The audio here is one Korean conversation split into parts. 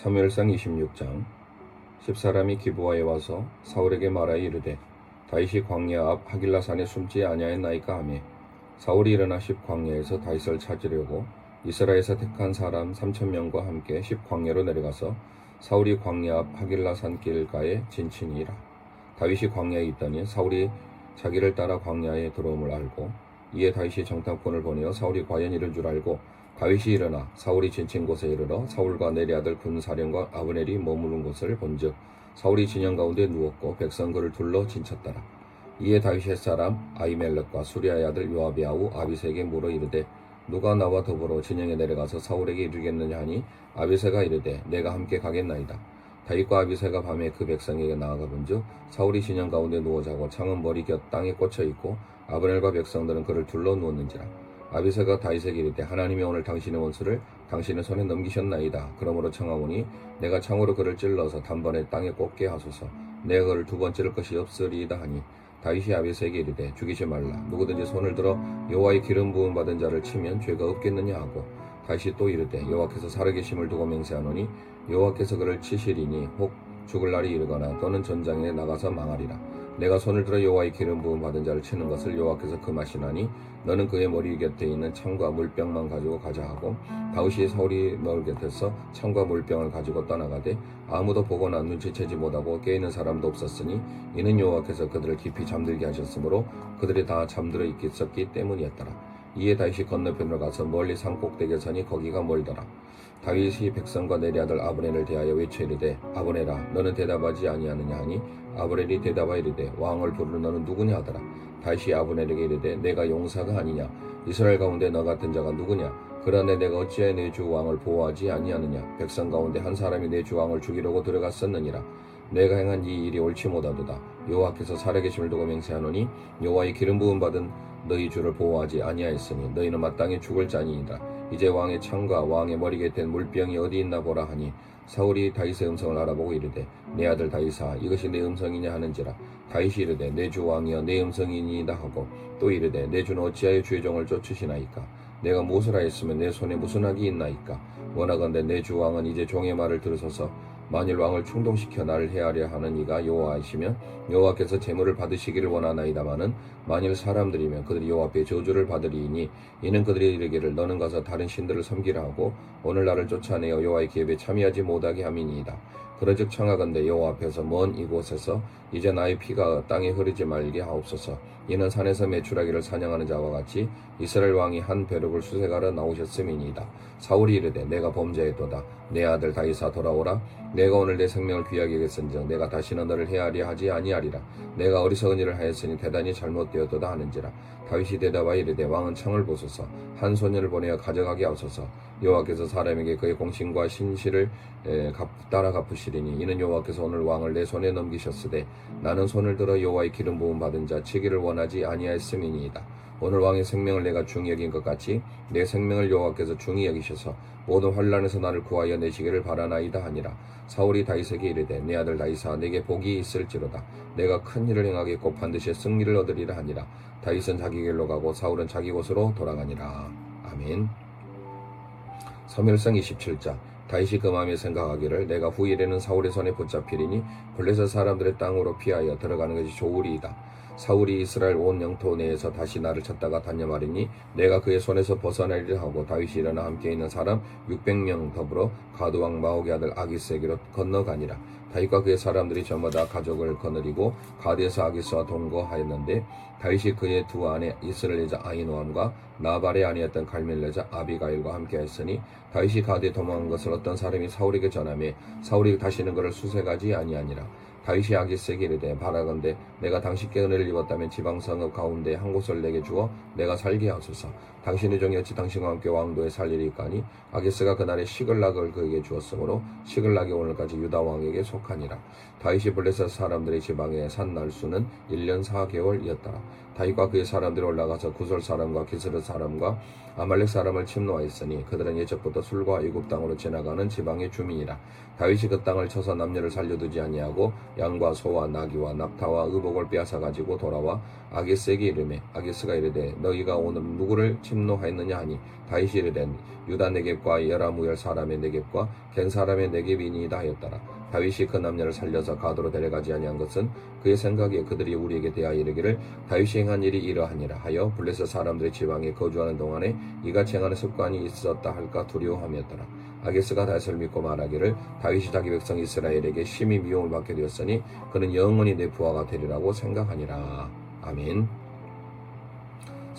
사무엘상 26장. 십사람이 기부하에 와서 사울에게 말하여 이르되 다윗이 광야 앞 하길라산에 숨지 아니하였나이까 하매 사울이 일어나 십 광야에서 다윗을 찾으려고 이스라엘에서 택한 사람 삼천 명과 함께 십 광야로 내려가서 사울이 광야 앞 하길라산 길가에 진친이라. 다윗이 광야에 있더니 사울이 자기를 따라 광야에 들어옴을 알고 이에 다윗이 정탐꾼을 보내어 사울이 과연 이른 줄 알고 다윗이 일어나 사울이 진친 곳에 이르러 사울과 내리 아들 군사령과 아브넬이 머무른 곳을 본즉 사울이 진영 가운데 누웠고 백성 그를 둘러 진쳤더라. 이에 다윗 햇사람 아이멜렉과 수리아의 아들 요압의 아우 아비세에게 물어 이르되 누가 나와 더불어 진영에 내려가서 사울에게 이르겠느냐 하니 아비세가 이르되 내가 함께 가겠나이다. 다윗과 아비세가 밤에 그 백성에게 나아가 본즉 사울이 진영 가운데 누워 자고 창은 머리 곁 땅에 꽂혀 있고 아브넬과 백성들은 그를 둘러 누웠는지라. 아비세가 다윗에게 이르되 하나님이 오늘 당신의 원수를 당신의 손에 넘기셨나이다. 그러므로 청하오니 내가 창으로 그를 찔러서 단번에 땅에 꽂게 하소서. 내가 그를 두 번 찌를 것이 없으리이다 하니 다윗이 아비세에게 이르되 죽이지 말라. 누구든지 손을 들어 여호와의 기름 부음 받은 자를 치면 죄가 없겠느냐 하고 다윗이 또 이르되 여호와께서 살아계심을 두고 맹세하노니 여호와께서 그를 치시리니 혹 죽을 날이 이르거나 또는 전장에 나가서 망하리라. 내가 손을 들어 여호와의 기름 부음 받은 자를 치는 것을 여호와께서 금하시나니 너는 그의 머리 곁에 있는 창과 물병만 가지고 가자 하고 다윗이 사울이 머리 곁에서 창과 물병을 가지고 떠나가되 아무도 보거나 눈치채지 못하고 깨있는 사람도 없었으니 이는 여호와께서 그들을 깊이 잠들게 하셨으므로 그들이 다 잠들어 있었기 때문이었더라. 이에 다윗이 건너편으로 가서 멀리 산 꼭대기에 서니 거기가 멀더라. 다윗이 백성과 내리 아들 아브넬을 대하여 외쳐 이르되 아브넬아 너는 대답하지 아니하느냐 하니 아브넬이 대답하여 이르되 왕을 부르는 너는 누구냐 하더라. 다윗이 아브넬에게 이르되 내가 용사가 아니냐? 이스라엘 가운데 너 같은 자가 누구냐? 그러나 내가 어찌하여 내 주 왕을 보호하지 아니하느냐? 백성 가운데 한 사람이 내 주 왕을 죽이려고 들어갔었느니라. 내가 행한 이 일이 옳지 못하도다. 여호와께서 살아계심을 두고 맹세하노니 여호와의 기름 부음 받은 너희 주를 보호하지 아니하였으니 너희는 마땅히 죽을 자니이다. 이제 왕의 창과 왕의 머리 곁에 물병이 어디 있나 보라 하니 사울이 다윗의 음성을 알아보고 이르되 내 아들 다윗아 이것이 내 음성이냐 하는지라. 다윗이 이르되 내 주 왕이여 내 음성이니이다 하고 또 이르되 내 주는 어찌하여 주의 종을 쫓으시나이까? 내가 무엇을 하였으면 내 손에 무슨 악이 있나이까? 원하건대 내 주 왕은 이제 종의 말을 들으소서 만일 왕을 충동시켜 나를 해하려 하는 이가 여호와이시면 여호와께서 재물을 받으시기를 원하나이다마는 만일 사람들이면 그들이 여호와 앞에 저주를 받으리이니 이는 그들이 이르기를 너는 가서 다른 신들을 섬기라 하고 오늘 나를 쫓아내어 여호와의 기업에 참여하지 못하게 함이니이다. 그러즉 청하건대 여호와 앞에서 먼 이곳에서 이제 나의 피가 땅에 흐르지 말게 하옵소서. 이는 산에서 매출하기를 사냥하는 자와 같이 이스라엘 왕이 한 벼룩을 수색하러 나오셨음이니이다. 사울이 이르되 내가 범죄했도다. 내 아들 다이사 돌아오라. 내가 오늘 내 생명을 귀하게 여겼은즉 내가 다시는 너를 해하리 하지 아니하리라. 내가 어리석은 일을 하였으니 대단히 잘못되었도다 하는지라. 다윗이 대답하여 이르되 왕은 창을 보소서. 한 소년을 보내어 가져가게 하소서. 여호와께서 사람에게 그의 공신과 신실을 에, 갚- 따라 갚으시 리니 이는 여호와께서 오늘 왕을 내 손에 넘기셨으되 나는 손을 들어 여호와의 기름 부음 받은 자 치기를 원하지 아니하였음이니이다. 오늘 왕의 생명을 내가 중히 여긴 것 같이 내 생명을 여호와께서 중히 여기셔서 모든 환란에서 나를 구하여 내시기를 바라나이다 하니라. 사울이 다윗에게 이르되 내 아들 다윗아 내게 복이 있을지로다. 내가 큰 일을 행하겠고 반드시 승리를 얻으리라 하니라. 다윗은 자기 길로 가고 사울은 자기 곳으로 돌아가니라. 아멘. 사무엘상 27장 다윗이 그 마음에 생각하기를 내가 후일에는 사울의 손에 붙잡히리니 블레셋 사람들의 땅으로 피하여 들어가는 것이 좋으리이다. 사울이 이스라엘 온 영토 내에서 다시 나를 찾다가 단념하리니 내가 그의 손에서 벗어나리라 하고 다윗이 일어나 함께 있는 사람 600명 더불어 가드왕 마옥의 아들 아기스에게로 건너가니라. 다윗과 그의 사람들이 저마다 가족을 거느리고 가드에서 아기스와 동거하였는데 다윗이 그의 두 아내 이스라엘 여자 아이노함과 나발의 아내였던 갈멜 여자 아비가일과 함께하였으니 다윗이 가드에 도망한 것을 어떤 사람이 사울에게 전하며 사울이 다시는 그를 수색하지 아니하니라. 다윗이 아기스에게 이르되 바라건대 내가 당신께 은혜를 입었다면 지방성읍 가운데 한 곳을 내게 주어 내가 살게 하소서. 당신의 종이 어찌 당신과 함께 왕도에 살리리까니 아기스가 그날에 시글락을 그에게 주었으므로 시글락이 오늘까지 유다 왕에게 속하니라. 다윗이 블레셋 사람들의 지방에 산 날수는 1년 4개월이었더라. 다윗과 그의 사람들이 올라가서 구설 사람과 기스르 사람과 아말렉 사람을 침노하였으니 그들은 예적부터 술과 애굽 땅으로 지나가는 지방의 주민이라. 다윗이 그 땅을 쳐서 남녀를 살려두지 아니하고 양과 소와 나귀와 낙타와 의복을 빼앗아 가지고 돌아와 아기스에게 이르매 아기스가 이르되 너희가 오늘 누구를 침노하였느냐 하니 다윗이 이르되 유다 네겝과 여라무엘 사람의 네겝과 겐 사람의 네겝이니이다 하였더라 다윗이 그 남녀를 살려서 가도로 데려가지 아니한 것은 그의 생각에 그들이 우리에게 대하여 이르기를 다윗이 행한 일이 이러하니라 하여 블레셋 사람들의 지방에 거주하는 동안에 이같이 행하는 습관이 있었다 할까 두려워함이었더라. 아게스가 다윗을 믿고 말하기를 다윗이 자기 백성 이스라엘에게 심히 미움을 받게 되었으니 그는 영원히 내 부하가 되리라고 생각하니라. 아멘.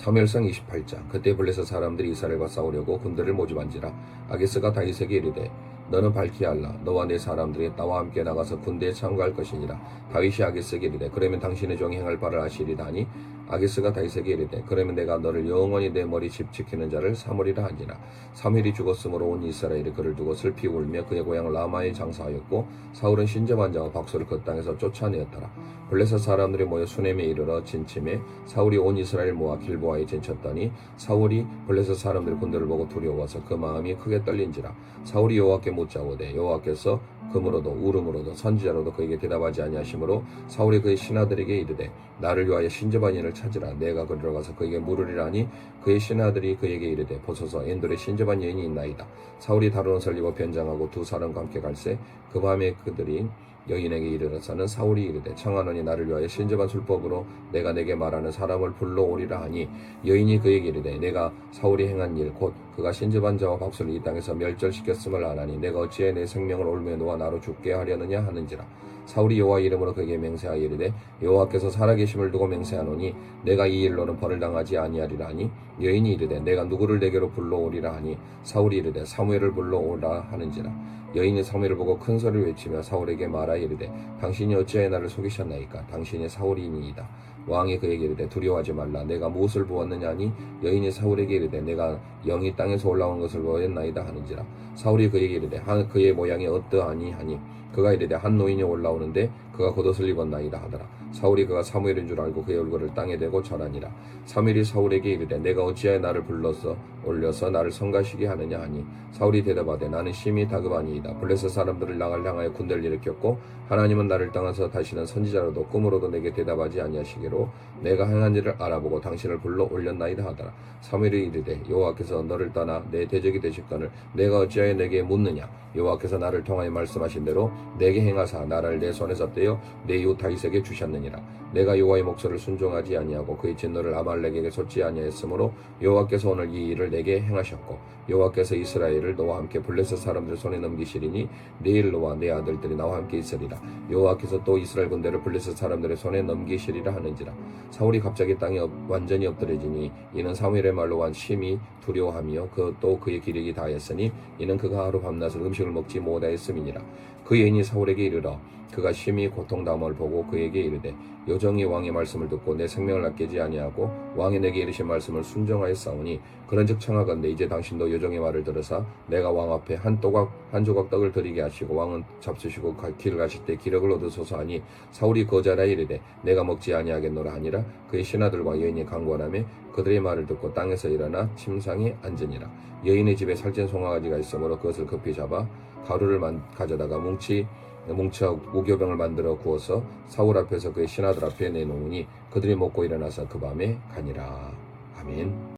사무엘상 28장 그때 블레셋 사람들이 이스라엘과 싸우려고 군대를 모집한지라 아게스가 다윗에게 이르되 너는 밝히 알라 너와 내 사람들이 나와 함께 나가서 군대에 참가할 것이니라 다윗이 아게스에게 이르되 그러면 당신의 종이 행할 바를 아시리다 하니 아게스가 다윗에게 이르되 그러면 내가 너를 영원히 내 머리 집 지키는 자를 사무리라 하니라. 사무엘이 죽었으므로 온 이스라엘이 그를 두고 슬피 울며 그의 고향 라마에 장사하였고 사울은 신접한 자와 박수를 그 땅에서 쫓아내었더라. 블레셋 사람들이 모여 수넴에 이르러 진침해 사울이 온 이스라엘 모아 길보아에 진쳤더니 사울이 블레셋 사람들의 군대를 보고 두려워서 그 마음이 크게 떨린지라. 사울이 여호와께 묻자오되 여호와께서 금으로도 울음으로도 선지자로도 그에게 대답하지 아니하시므로 사울이 그의 신하들에게 이르되 나를 위하여 신접한 인을 찾으라. 내가 그리로 가서 그에게 물으리라니 그의 신하들이 그에게 이르되 보소서 엔돌에 신접한 여인이 있나이다. 사울이 다른 옷을 입어 변장하고 두 사람과 함께 갈새 그 밤에 그들이 여인에게 이르러서는 사울이 이르되 청하노니 나를 위하여 신접한 술법으로 내가 내게 말하는 사람을 불러오리라 하니 여인이 그에게 이르되 내가 사울이 행한 일 곧 그가 신접한 자와 박수를 이 땅에서 멸절시켰음을 아나니 내가 어찌해 내 생명을 올매 놓아 나로 죽게 하려느냐 하는지라. 사울이 여호와 이름으로 그에게 맹세하여 이르되 여호와께서 살아계심을 두고 맹세하노니 내가 이 일로는 벌을 당하지 아니하리라 하니 여인이 이르되 내가 누구를 내게로 불러오리라 하니 사울이 이르되 사무엘을 불러오라 하는지라 여인이 사무엘을 보고 큰 소리를 외치며 사울에게 말하여 이르되 당신이 어찌하여 나를 속이셨나이까? 당신이 사울이니이다. 왕이 그에게 이르되 두려워하지 말라. 내가 무엇을 보았느냐 하니? 여인이 사울에게 이르되 내가 영이 땅에서 올라온 것을 보았나이다 하는지라. 사울이 그에게 이르되 한 그의 모양이 어떠하니? 하니 그가 이르되 한 노인이 올라오는데 그가 겉옷을 입었나이다 하더라 사울이 그가 사무엘인 줄 알고 그의 얼굴을 땅에 대고 절하니라. 사무엘이 사울에게 이르되 내가 어찌하여 나를 불러서 올려서 나를 성가시게 하느냐 하니 사울이 대답하되 나는 심히 다급하니이다. 블레셋 사람들을 나갈 향하여 군대를 일으켰고 하나님은 나를 떠나서 다시는 선지자로도 꿈으로도 내게 대답하지 아니하시기로 내가 행한 일을 알아보고 당신을 불러 올렸나이다 하더라. 사무엘이 이르되 여호와께서 너를 떠나 내 대적이 되셨거늘 내가 어찌하여 내게 묻느냐? 여호와께서 나를 통하여 말씀하신 대로 내게 행하사 나를 내 손에서 떼어 내 이웃 다윗에게 주셨느 니라 내가 여호와의 목소리를 순종하지 아니하고 그의 진노를 아말렉에게 쏟지 아니하였으므로 여호와께서 오늘 이 일을 내게 행하셨고 여호와께서 이스라엘을 너와 함께 블레셋 사람들 손에 넘기시리니 내일 너와 내 아들들이 나와 함께 있으리라. 여호와께서 또 이스라엘 군대를 블레셋 사람들의 손에 넘기시리라 하는지라. 사울이 갑자기 땅에 엎- 완전히 엎드려지니 이는 사무엘의 말로 한 심히 두려워하며 그 또 그의 기력이 다하였으니 이는 그가 하루 밤낮을 음식을 먹지 못하였음이니라. 그 여인이 사울에게 이르러 그가 심히 고통당함을 보고 그에게 이르되 여정이 왕의 말씀을 듣고 내 생명을 아끼지 아니하고 왕이 내게 이르신 말씀을 순종하였사오니 그런즉 청하건대 이제 당신도 여정의 말을 들으사 내가 왕 앞에 한 조각 한 조각 떡을 드리게 하시고 왕은 잡수시고 가- 길을 가실 때 기력을 얻으소서 하니 사울이 거절하여 이르되 내가 먹지 아니하겠노라 하니라 그의 신하들과 여인이 강권하며 그들의 말을 듣고 땅에서 일어나 침상에 앉으니라. 여인의 집에 살찐 송아가지가 있으므로 그것을 급히 잡아 가루를 만- 가져다가 뭉치 뭉쳐 우겨병을 만들어 구워서 사울 앞에서 그의 신하들 앞에 내놓으니 그들이 먹고 일어나서 그 밤에 가니라. 아멘.